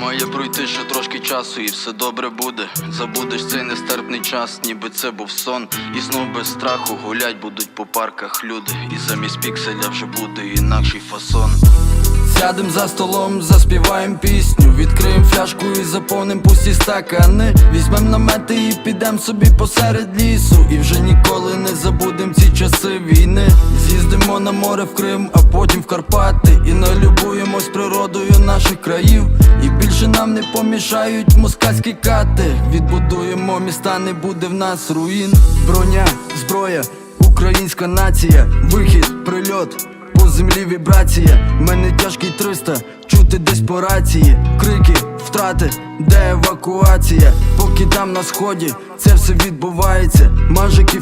Має пройти ще трошки часу, і все добре буде. Забудеш цей нестерпний час, ніби це був сон. І знов без страху гулять будуть по парках люди. І замість пікселя вже буде інакший фасон. Сядем за столом, заспіваєм пісню, відкриєм фляжку і заповним пусті стакани. Візьмем намети і підем собі посеред лісу. І вже ніколи не забудем ці часи війни. З'їздимо на море в Крим, а потім в Карпати. І налюбуємось природою наших країв. І більше нам не помішають москальські кати. Відбудуємо міста, не буде в нас руїн. Броня, зброя, українська нація, вихід, прильот. По землі вібрація, мене тяжкий 300 Чути десь по рації, крики, втрати, де евакуація, поки там на сході це все відбувається. Мажики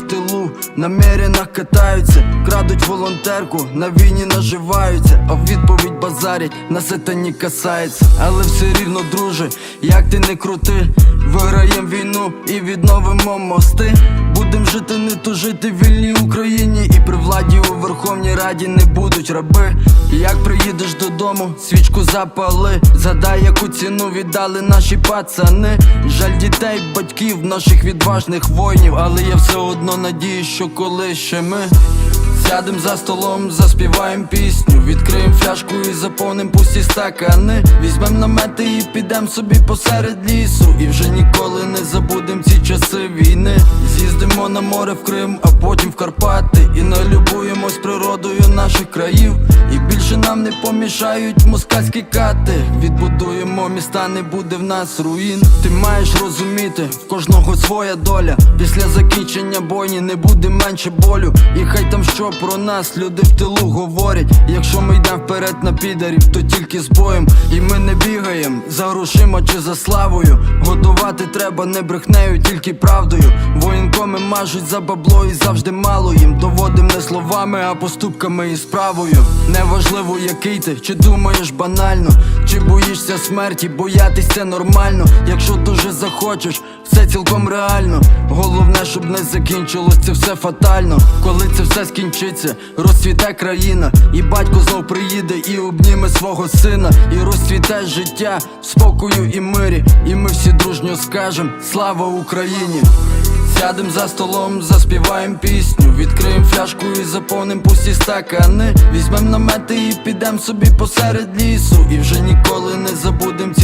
в на мерінах катаються, крадуть волонтерку, на війні наживаються, а в відповідь базарять, на це не касається. Але все рівно, друже, як ти не крути, виграєм війну і відновимо мости. Будем жити, не тужити в вільній Україні, і при владі у Верховній Раді не будуть раби. Як приїдеш додому, свічку запали, згадай, яку ціну віддали наші пацани. Жаль дітей, батьків, наших відважних воїнів, але я все одно надію, що коли ще ми. Сядем за столом, заспіваєм пісню, відкриєм фляжку і заповним пусті стакани. Візьмем намети і підем собі посеред лісу. І вже ніколи не забудем ці часи війни. З'їздимо на море в Крим, а потім в Карпати. І налюбуємось природою наших країв. І більше нам не помішають москальські кати. Відбудуємо міста, не буде в нас руїн. Ти маєш розуміти, в кожного своя доля. Після закінчення бойні не буде менше болю. І хай там що про нас люди в тилу говорять. Якщо ми йдемо вперед на підарів, то тільки з боєм. І ми не бігаєм за грошима чи за славою. Годувати треба не брехнею, тільки правдою. Воєнкоми мажуть за бабло і завжди мало їм. Доводим не словами, а поступками і справою. Неважливо, який ти, чи думаєш банально, чи боїшся смерті, боятись це нормально. Якщо дуже захочеш, все цілком реально. Головне, щоб не закінчилось це все фатально. Коли це все скінчиться, розцвіте країна, і батько знов приїде і обніме свого сина, і розцвіте життя в спокою і мирі. І ми всі дружньо скажем слава Україні! Сядем за столом, заспіваєм пісню, відкриєм фляжку і заповним пусті стакани. Візьмем намети і підем собі посеред лісу. І вже ніколи не забудем.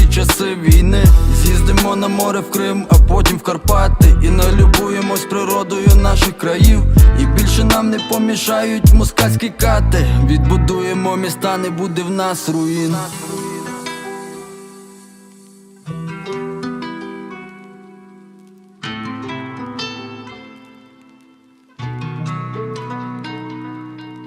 На море в Крим, а потім в Карпати. І налюбуємось природою наших країв. І більше нам не помішають москальські кати. Відбудуємо міста, не буде в нас руїн.